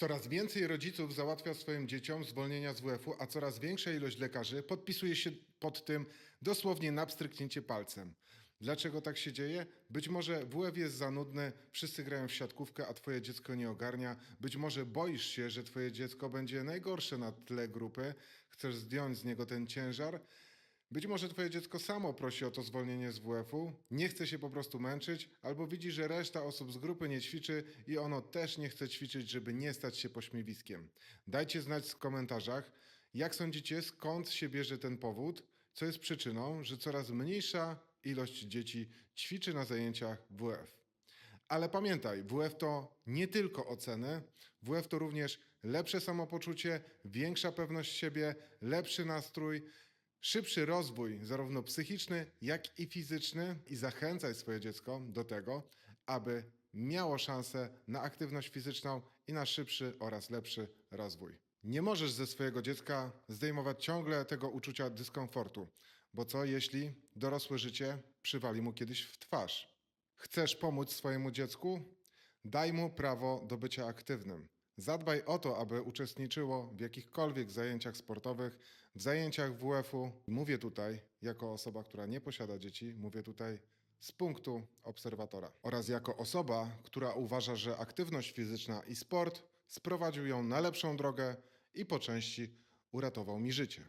Coraz więcej rodziców załatwia swoim dzieciom zwolnienia z WF-u, a coraz większa ilość lekarzy podpisuje się pod tym dosłownie na pstryknięcie palcem. Dlaczego tak się dzieje? Być może WF jest za nudny, wszyscy grają w siatkówkę, a twoje dziecko nie ogarnia. Być może boisz się, że twoje dziecko będzie najgorsze na tle grupy, chcesz zdjąć z niego ten ciężar. Być może twoje dziecko samo prosi o to zwolnienie z WF-u, nie chce się po prostu męczyć, albo widzi, że reszta osób z grupy nie ćwiczy i ono też nie chce ćwiczyć, żeby nie stać się pośmiewiskiem. Dajcie znać w komentarzach, jak sądzicie, skąd się bierze ten powód, co jest przyczyną, że coraz mniejsza ilość dzieci ćwiczy na zajęciach WF. Ale pamiętaj, WF to nie tylko oceny, WF to również lepsze samopoczucie, większa pewność siebie, lepszy nastrój, szybszy rozwój, zarówno psychiczny, jak i fizyczny, i zachęcaj swoje dziecko do tego, aby miało szansę na aktywność fizyczną i na szybszy oraz lepszy rozwój. Nie możesz ze swojego dziecka zdejmować ciągle tego uczucia dyskomfortu, bo co jeśli dorosłe życie przywali mu kiedyś w twarz? Chcesz pomóc swojemu dziecku? Daj mu prawo do bycia aktywnym. Zadbaj o to, aby uczestniczyło w jakichkolwiek zajęciach sportowych, w zajęciach WF-u. Mówię tutaj jako osoba, która nie posiada dzieci, mówię tutaj z punktu obserwatora. Oraz jako osoba, która uważa, że aktywność fizyczna i sport sprowadził ją na lepszą drogę i po części uratował mi życie.